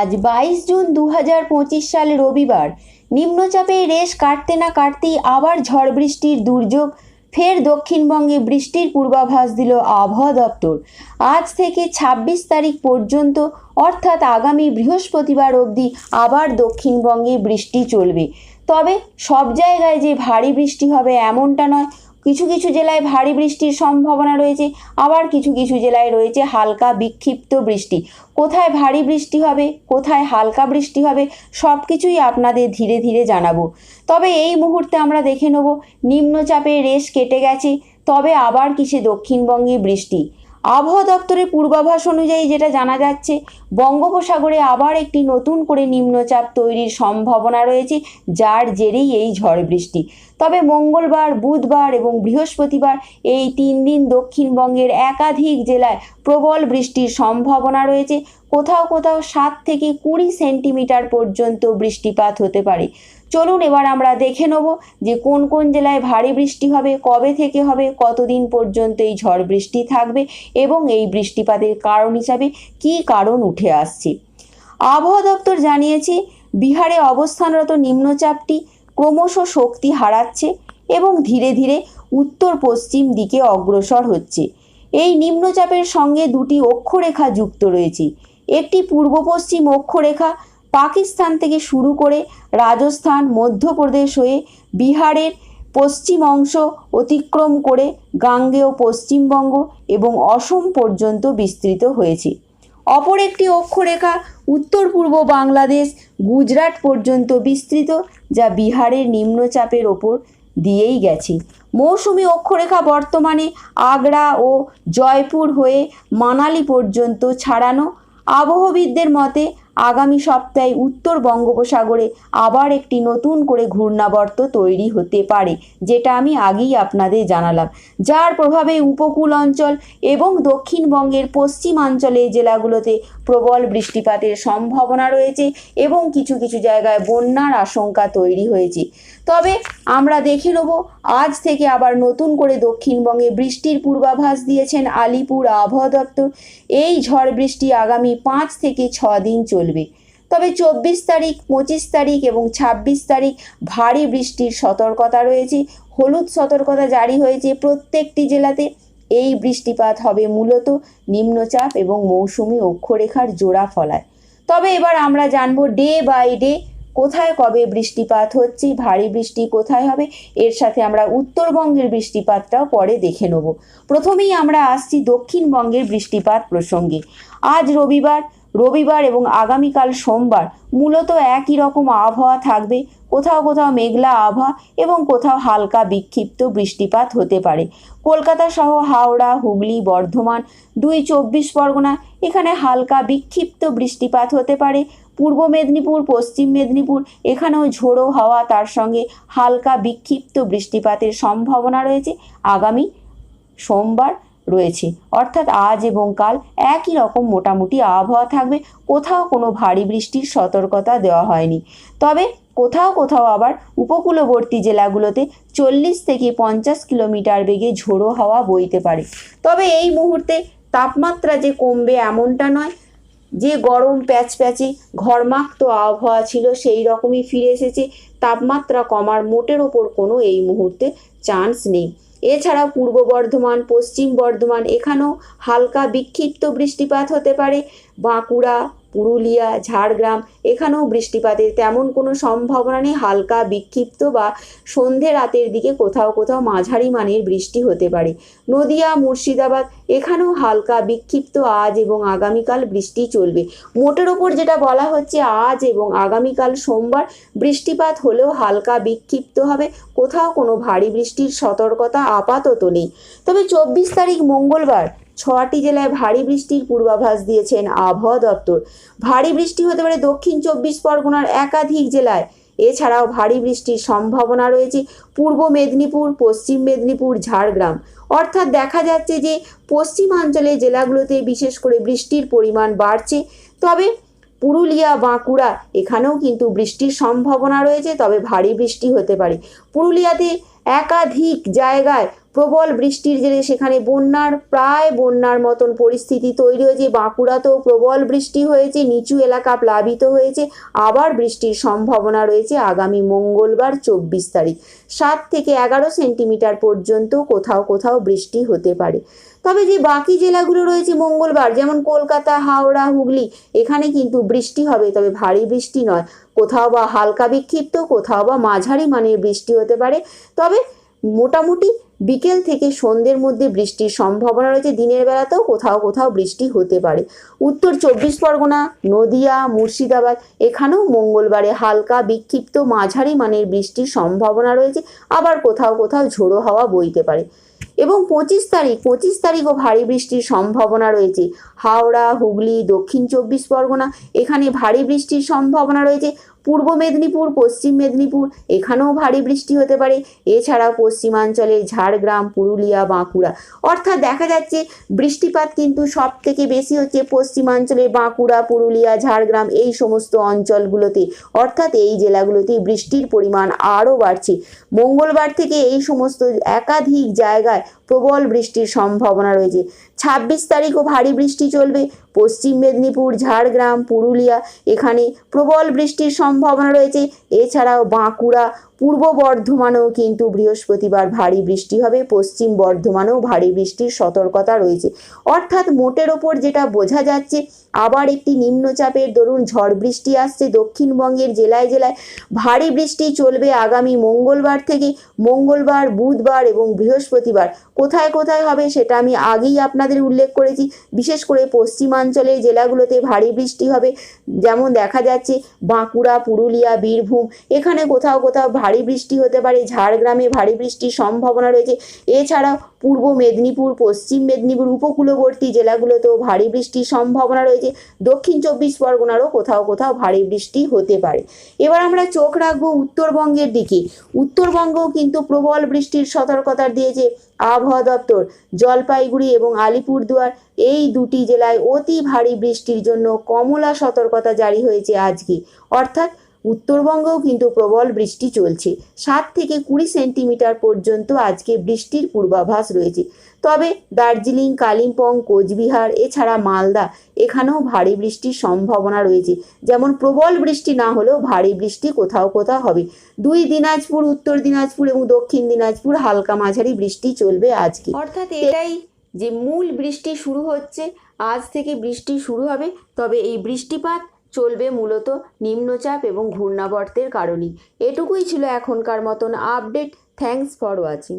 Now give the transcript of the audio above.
আজ বাইশ জুন দু হাজার পঁচিশ সাল রবিবার। নিম্নচাপের রেশ কাটতে না কাটতেই আবার ঝড় বৃষ্টির দুর্যোগ, ফের দক্ষিণবঙ্গে বৃষ্টির পূর্বাভাস দিল আবহাওয়া দপ্তর। আজ থেকে ২৬ তারিখ পর্যন্ত, অর্থাৎ আগামী বৃহস্পতিবার অবধি আবার দক্ষিণবঙ্গে বৃষ্টি চলবে। তবে সব জায়গায় যে ভারী বৃষ্টি হবে এমনটা নয় কিছু কিছু জেলায় ভারী বৃষ্টির সম্ভাবনা রয়েছে, আবার কিছু কিছু জেলায় রয়েছে হালকা বিক্ষিপ্ত বৃষ্টি। কোথায় ভারী বৃষ্টি হবে, কোথায় হালকা বৃষ্টি হবে সব কিছুই আপনাদের ধীরে ধীরে জানাব। তবে এই মুহূর্তে আমরা দেখে নেব নিম্নচাপে রেশ কেটে গেছে, তবে আবার কিসে দক্ষিণবঙ্গে বৃষ্টি। আবহাওয়া দপ্তরের পূর্বাভাস অনুযায়ী যেটা জানা যাচ্ছে, বঙ্গোপসাগরে আবার একটি নতুন করে নিম্নচাপ তৈরির সম্ভাবনা রয়েছে, যার জেরেই এই ঝড় বৃষ্টি। তবে মঙ্গলবার, বুধবার এবং বৃহস্পতিবার এই তিন দিন দক্ষিণবঙ্গের একাধিক জেলায় প্রবল বৃষ্টির সম্ভাবনা রয়েছে। কোথাও কোথাও সাত থেকে কুড়ি সেন্টিমিটার পর্যন্ত বৃষ্টিপাত হতে পারে। চলুন এবার আমরা দেখে নেব যে কোন কোন জেলায় ভারী বৃষ্টি হবে, কবে থেকে হবে, কতদিন পর্যন্ত এই ঝড় বৃষ্টি থাকবে এবং এই বৃষ্টিপাতের কারণ হিসাবে কী কারণ উঠে আসছে। আবহাওয়া দপ্তর জানিয়েছে, বিহারে অবস্থানরত নিম্নচাপটি ক্রমশ শক্তি হারাচ্ছে এবং ধীরে ধীরে উত্তর পশ্চিম দিকে অগ্রসর হচ্ছে। এই নিম্নচাপের সঙ্গে দুটি অক্ষরেখা যুক্ত রয়েছে। একটি পূর্ব পশ্চিম অক্ষরেখা পাকিস্তান থেকে শুরু করে রাজস্থান, মধ্যপ্রদেশ হয়ে বিহারের পশ্চিম অংশ অতিক্রম করে গাঙ্গেয় পশ্চিমবঙ্গ এবং অসম পর্যন্ত বিস্তৃত হয়েছে। অপর একটি অক্ষরেখা উত্তর পূর্ব বাংলাদেশ, গুজরাট পর্যন্ত বিস্তৃত, যা বিহারের নিম্নচাপের ওপর দিয়েই গেছে। মৌসুমি অক্ষরেখা বর্তমানে আগ্রা ও জয়পুর হয়ে মানালি পর্যন্ত ছাড়ানো। আবহবিদদের মতে আগামী সপ্তাহে উত্তর বঙ্গোপসাগরে আবার একটি নতুন করে ঘূর্ণাবর্ত তৈরি হতে পারে, যেটা আমি আগেই আপনাদের জানালাম। যার প্রভাবে উপকূল অঞ্চল এবং দক্ষিণবঙ্গের পশ্চিমাঞ্চলের জেলাগুলোতে প্রবল বৃষ্টিপাতের সম্ভাবনা রয়েছে এবং কিছু কিছু জায়গায় বন্যার আশঙ্কা তৈরি হয়েছে। তবে আমরা দেখে নেব, আজ থেকে আবার নতুন করে দক্ষিণবঙ্গে বৃষ্টির পূর্বাভাস দিয়েছেন আলিপুর আবহাওয়া দপ্তর। এই ঝড় বৃষ্টি আগামী পাঁচ থেকে ছ দিন চলবে। তবে চব্বিশ তারিখ, পঁচিশ তারিখ এবং ছাব্বিশ তারিখ ভারী বৃষ্টির সতর্কতা রয়েছে। হলুদ সতর্কতা জারি হয়েছে প্রত্যেকটি জেলাতে। এই বৃষ্টিপাত হবে মূলত নিম্নচাপ এবং মৌসুমি অক্ষরেখার জোড়া ফলায়। তবে এবার আমরা জানব ডে বাই ডে কোথায় কবে বৃষ্টিপাত হচ্ছে, ভারী বৃষ্টি কোথায় হবে। এর সাথে আমরা উত্তরবঙ্গের বৃষ্টিপাতটাও পরে দেখে নেব। প্রথমেই আমরা আসছি দক্ষিণবঙ্গের বৃষ্টিপাত প্রসঙ্গে। আজ রবিবার রবিবার এবং আগামীকাল সোমবার মূলত একই রকম আবহাওয়া থাকবে। কোথাও কোথাও মেঘলা আবহাওয়া এবং কোথাও হালকা বিক্ষিপ্ত বৃষ্টিপাত হতে পারে। কলকাতা সহ হাওড়া, হুগলি, বর্ধমান দুই চব্বিশ পরগনা এখানে হালকা বিক্ষিপ্ত বৃষ্টিপাত হতে পারে। পূর্ব মেদিনীপুর, পশ্চিম মেদিনীপুর এখানেও ঝোড়ো হাওয়া, তার সঙ্গে হালকা বিক্ষিপ্ত বৃষ্টিপাতের সম্ভাবনা রয়েছে। আগামী সোমবার রয়েছে। অর্থাৎ আজ এবং কাল একই রকম মোটামুটি আবহাওয়া থাকবে। কোথাও কোনো ভারী বৃষ্টির সতর্কতা দেওয়া হয়নি। তবে কোথাও কোথাও আবার উপকূলবর্তী জেলাগুলোতে চল্লিশ থেকে পঞ্চাশ কিলোমিটার বেগে ঝোড়ো হাওয়া বইতে পারে। তবে এই মুহূর্তে তাপমাত্রা যে কমবে এমনটা নয়। যে গরম প্যাচ প্যাচে ঘরমাক্ত আবহাওয়া ছিল সেই রকমই ফিরে এসেছে। তাপমাত্রা কমার মোটের ওপর কোনো এই মুহূর্তে চান্স নেই। এছাড়া পূর্ব বর্ধমান পশ্চিম বর্ধমান এখানেও হালকা বিক্ষিপ্ত বৃষ্টিপাত হতে পারে। বাঁকুড়া পুরুলিয়া, ঝাড়গ্রাম, এখানেও বৃষ্টিপাতের তেমন কোনো সম্ভাবনা নেই। হালকা বিক্ষিপ্ত বা সন্ধে রাতের দিকে কোথাও কোথাও মাঝারি মানের বৃষ্টি হতে পারে। নদিয়া, মুর্শিদাবাদ, এখানেও হালকা বিক্ষিপ্ত আজ এবং আগামীকাল বৃষ্টি চলবে। মোটের ওপর যেটা বলা হচ্ছে আজ এবং আগামীকাল সোমবার বৃষ্টিপাত হলেও হালকা বিক্ষিপ্ত হবে। কোথাও কোনো ভারী বৃষ্টির সতর্কতা আপাতত নেই। তবে চব্বিশ তারিখ মঙ্গলবার ছটি জেলায় ভারী বৃষ্টির পূর্বাভাস দিয়েছেন আবহাওয়া দপ্তর। ভারী বৃষ্টি হতে পারে দক্ষিণ চব্বিশ পরগনার একাধিক জেলায়। এছাড়াও ভারী বৃষ্টির সম্ভাবনা রয়েছে পূর্ব মেদিনীপুর, পশ্চিম মেদিনীপুর, ঝাড়গ্রাম। অর্থাৎ দেখা যাচ্ছে যে পশ্চিমাঞ্চলের জেলাগুলোতে বিশেষ করে বৃষ্টির পরিমাণ বাড়ছে। তবে পুরুলিয়া, বাঁকুড়া এখানেও কিন্তু বৃষ্টির সম্ভাবনা রয়েছে, তবে ভারী বৃষ্টি হতে পারে। পুরুলিয়াতে একাধিক জায়গায় প্রবল বৃষ্টির জেরে সেখানে বন্যার, প্রায় বন্যার মতন পরিস্থিতি তৈরি হয়েছে। বাঁকুড়াতেও প্রবল বৃষ্টি হয়েছে, নিচু এলাকা প্লাবিত হয়েছে। আবার বৃষ্টির সম্ভাবনা রয়েছে আগামী মঙ্গলবার চব্বিশ তারিখ। সাত থেকে এগারো সেন্টিমিটার পর্যন্ত কোথাও কোথাও বৃষ্টি হতে পারে। তবে যে বাকি জেলাগুলো রয়েছে মঙ্গলবার, যেমন কলকাতা, হাওড়া, হুগলি, এখানে কিন্তু বৃষ্টি হবে, তবে ভারী বৃষ্টি নয়। কোথাও বা হালকা বিক্ষিপ্ত, কোথাও বা মাঝারি মানের বৃষ্টি হতে পারে। তবে মোটামুটি বিকেল থেকে সন্ধ্যের মধ্যে বৃষ্টির সম্ভাবনা রয়েছে। দিনের বেলাতেও কোথাও কোথাও বৃষ্টি হতে পারে। উত্তর চব্বিশ পরগনা, নদিয়া, মুর্শিদাবাদ, এখানেও মঙ্গলবারে হালকা বিক্ষিপ্ত মাঝারি মানের বৃষ্টির সম্ভাবনা রয়েছে। আবার কোথাও কোথাও ঝোড়ো হাওয়া বইতে পারে। এবং পঁচিশ তারিখ, পঁচিশ তারিখও ভারী বৃষ্টির সম্ভাবনা রয়েছে। হাওড়া, হুগলি, দক্ষিণ চব্বিশ পরগনা, এখানে ভারী বৃষ্টির সম্ভাবনা রয়েছে। পূর্ব মেদিনীপুর, পশ্চিম মেদিনীপুর, এখানেও ভারী বৃষ্টি হতে পারে। এছাড়াও পশ্চিমাঞ্চলে ঝাড়গ্রাম, পুরুলিয়া, বাঁকুড়া। অর্থাৎ দেখা যাচ্ছে বৃষ্টিপাত কিন্তু সব থেকে বেশি হচ্ছে পশ্চিমাঞ্চলে বাঁকুড়া, পুরুলিয়া, ঝাড়গ্রাম এই সমস্ত অঞ্চলগুলোতে। অর্থাৎ এই জেলাগুলোতে বৃষ্টির পরিমাণ আরও বাড়ছে। মঙ্গলবার থেকে এই সমস্ত একাধিক জায়গায় প্রবল বৃষ্টির সম্ভাবনা রয়েছে। ছাব্বিশ তারিখও ভারী বৃষ্টি চলবে। পশ্চিম মেদিনীপুর, ঝাড়গ্রাম, পুরুলিয়া এখানে প্রবল বৃষ্টির সম্ভাবনা রয়েছে। এছাড়াও বাঁকুড়া, পূর্ব বর্ধমানেও কিন্তু বৃহস্পতিবার ভারী বৃষ্টি হবে। পশ্চিম বর্ধমানেও ভারী বৃষ্টির সতর্কতা রয়েছে। অর্থাৎ মোটের ওপর যেটা বোঝা যাচ্ছে, আবার একটি নিম্নচাপের দরুন ঝড় বৃষ্টি আসছে দক্ষিণবঙ্গের জেলায় জেলায়। ভারী বৃষ্টি চলবে আগামী মঙ্গলবার থেকে। মঙ্গলবার, বুধবার এবং বৃহস্পতিবার কোথায় কোথায় হবে সেটা আমি আগেই আপনাদের উল্লেখ করেছি। বিশেষ করে পশ্চিমাঞ্চলের জেলাগুলোতে ভারী বৃষ্টি হবে। যেমন দেখা যাচ্ছে বাঁকুড়া, পুরুলিয়া, বীরভূম, এখানে কোথাও কোথাও ভারী বৃষ্টি হতে পারে। ঝাড়গ্রামে ভারী বৃষ্টির সম্ভাবনা রয়েছে। এছাড়া পূর্ব মেদিনীপুর, পশ্চিম মেদিনীপুর উপকূলবর্তী জেলাগুলোতেও ভারী বৃষ্টির সম্ভাবনা রয়েছে। দক্ষিণ চব্বিশ পরগনারও কোথাও কোথাও ভারী বৃষ্টি হতে পারে। এবার আমরা চোখ রাখব উত্তরবঙ্গের দিকে। উত্তরবঙ্গও কিন্তু প্রবল বৃষ্টির সতর্কতা দিয়েছে। আবহাওয়া দপ্তর, জলপাইগুড়ি এবং আলিপুরদুয়ার, এই দুটি জেলায় অতি ভারী বৃষ্টির জন্য কমলা সতর্কতা জারি হয়েছে আজকে। অর্থাৎ উত্তরবঙ্গেও কিন্তু প্রবল বৃষ্টি চলছে। সাত থেকে কুড়ি সেন্টিমিটার পর্যন্ত আজকে বৃষ্টির পূর্বাভাস রয়েছে। তবে দার্জিলিং, কালিম্পং, কোচবিহার, এছাড়া মালদা, এখানেও ভারী বৃষ্টির সম্ভাবনা রয়েছে। যেমন প্রবল বৃষ্টি না হলেও ভারী বৃষ্টি কোথাও কোথাও হবে। দুই দিনাজপুর, উত্তর দিনাজপুর এবং দক্ষিণ দিনাজপুর হালকা মাঝারি বৃষ্টি চলবে আজকে। অর্থাৎ এটাই যে মূল বৃষ্টি শুরু হচ্ছে, আজ থেকে বৃষ্টি শুরু হবে। তবে এই বৃষ্টিপাত চলবে মূলত নিম্নচাপ এবং ঘূর্ণাবর্তের কারণেই। এটুকুই ছিল এখনকার মতন আপডেট থ্যাংকস ফর ওয়াচিং